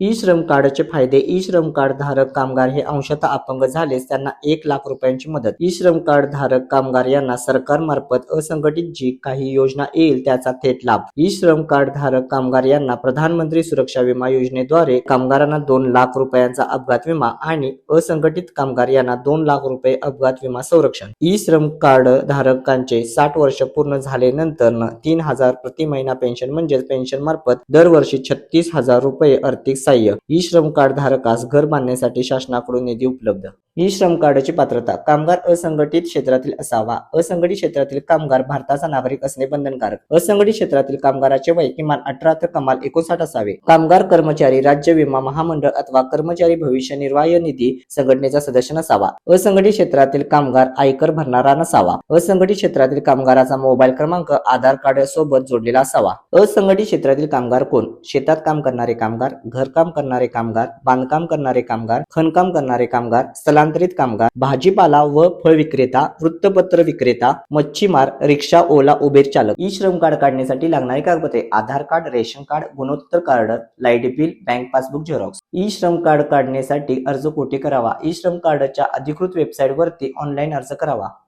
E श्रम कार्डचे फायदे ई श्रम कार्ड धारक कामगार हे अंशतः अपंग झालेस त्यांना एक लाख रुपयांची मदत. ई श्रम कार्ड धारक कामगार यांना सरकारमार्फत असंघटित जी काही योजना येईल त्याचा थेट लाभ. ई श्रम कार्ड धारक कामगार यांना प्रधानमंत्री सुरक्षा विमा योजनेद्वारे कामगारांना दोन लाख रुपयांचा अपघात विमा आणि असंघटित कामगार यांना दोन लाख रुपये अपघात विमा संरक्षण. ई श्रम कार्ड धारकांचे साठ वर्ष पूर्ण झाल्यानंतर तीन हजार प्रति महिना पेन्शन म्हणजेच पेन्शन मार्फत दरवर्षी छत्तीस हजार रुपये आर्थिक सहाय्य ई श्रम कार्ड धारकास घर बांधण्यासाठी शासनाकडून निधी उपलब्ध ही श्रम कार्डची पात्रता. कामगार असंघटित क्षेत्रातील असावा. असंघटित क्षेत्रातील कामगार भारताचा नागरिक असणे बंधनकारक. असंघटित क्षेत्रातील कामगाराचे वय किमान अठरा तर कमाल एकोणसाठ असावे. कामगार कर्मचारी राज्य विमा महामंडळ अथवा कर्मचारी भविष्य निर्वाह निधी संघटनेचा सदस्य नसावा. असंघटित क्षेत्रातील कामगार आयकर भरणारा नसावा. असंघटित क्षेत्रातील कामगाराचा मोबाईल क्रमांक आधार कार्ड सोबत जोडलेला असावा. असंघटित क्षेत्रातील कामगार कोण? शेतात काम करणारे कामगार घरकाम करणारे कामगार बांधकाम करणारे कामगार खणकाम करणारे कामगार स्थलांतरित कामगार भाजीपाला व फळ विक्रेता वृत्तपत्र विक्रेता मच्छीमार रिक्षा ओला उबेर चालक. ई श्रम कार्ड काढण्यासाठी लागणारी कागदपत्रे आधार कार्ड रेशन कार्ड गुणोत्तर card light bill bank passbook xerox. E Shram card काढण्यासाठी अर्ज कोठे करावा? ई श्रम कार्डच्या अधिकृत वेबसाईट वरती ऑनलाईन अर्ज करावा.